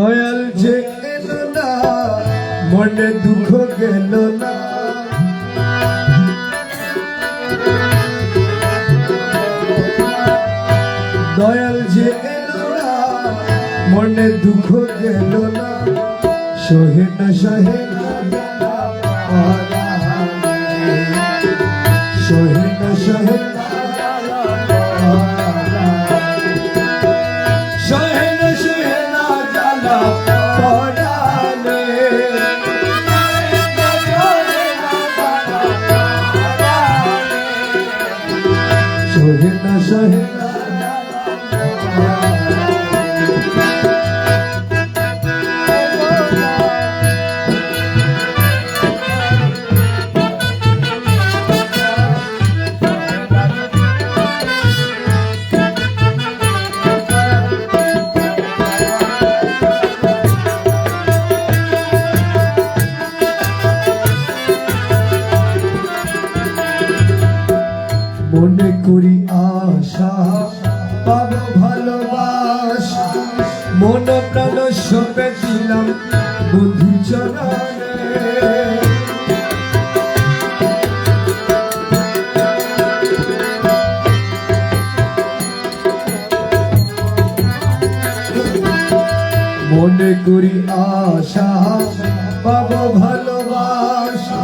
দয়াল যে এলো না, মনে দুঃখ গেল না। দয়াল যে এলো না, মনে দুঃখ গেল না। সহে না সহে না মন প্রাণ সপে দিলাম বন্ধু চরণে। মনে করি আশা, পাব ভালোবাসা।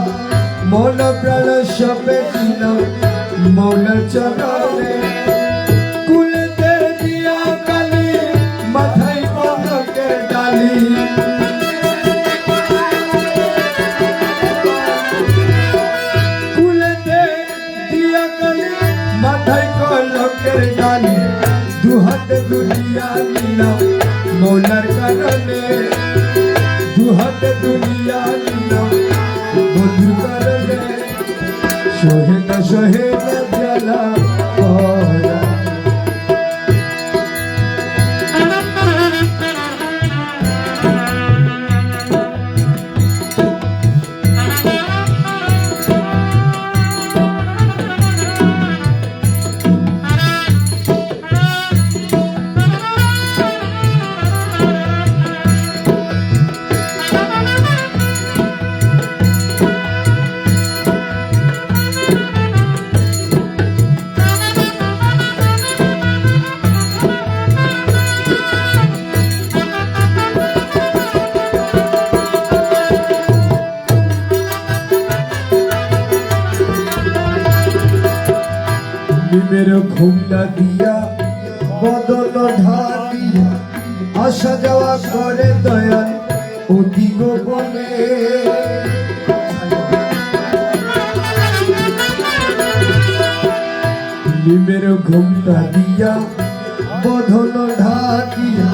মন প্রাণ সপে দিলাম মৌলার চরণে। মৌলার কারণে দুহাতে দুনিয়া নিলাম বন্ধুর কারণে সহে না। নিমের ঘুমটা দিয়া, বদল ঢালিয়া আসা যাওয়া করে দয়াল অতি গোপনে। নিমের ঘুমটা দিয়া, বদল ঢাকিয়া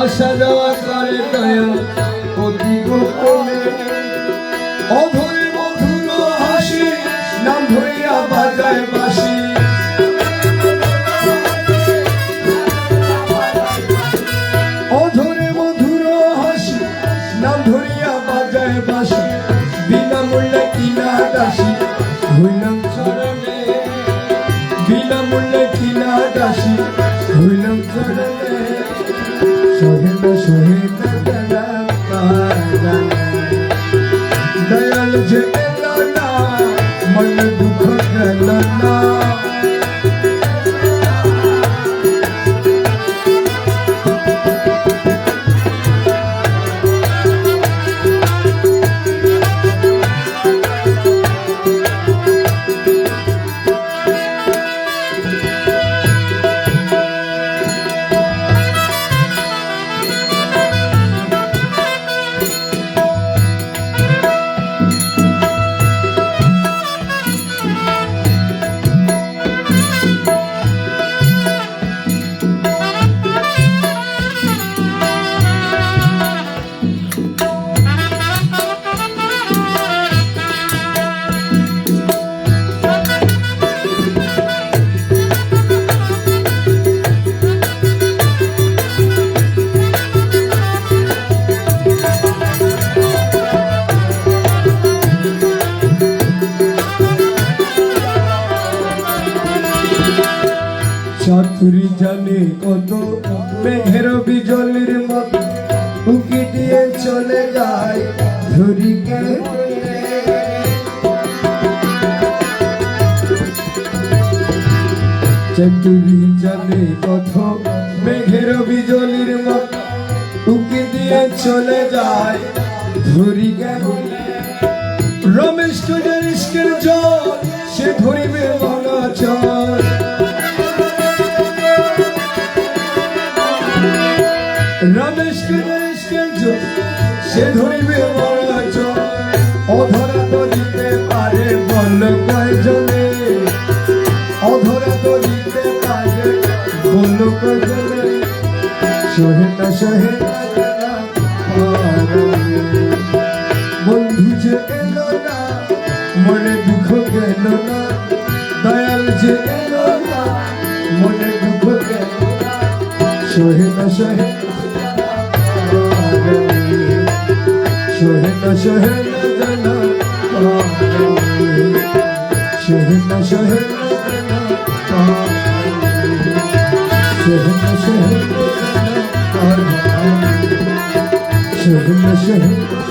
আসা যাওয়া করে দয়াল অতি গোপনে। অধরে মধুর হাসি, নাম ধরিয়া বাজায় বাসি সহে না সহে না জ্বালা চাতুরি জানে কত মেঘের বিজলির মতো। দিয়ে চলে যায় ধরিকে। চতুরি জানে কত মেঘের বিজলির মত। উকি দিয়ে চলে যায় ধরি গেল রমেশ টুডের ইস্কের জল, সে ধরিবে মনা চল রমেশ টুডের ইস্কের জল সে ধরিবে মনা চল অধরা ধরিতে পারে বল কয়জনে অধরা ধরিতে পারে বল কয়জনে সহে না সহে। বন্ধু যে এলো না মনে দুঃখ গেল না মনে না সহে না জানা পারাবে। সহে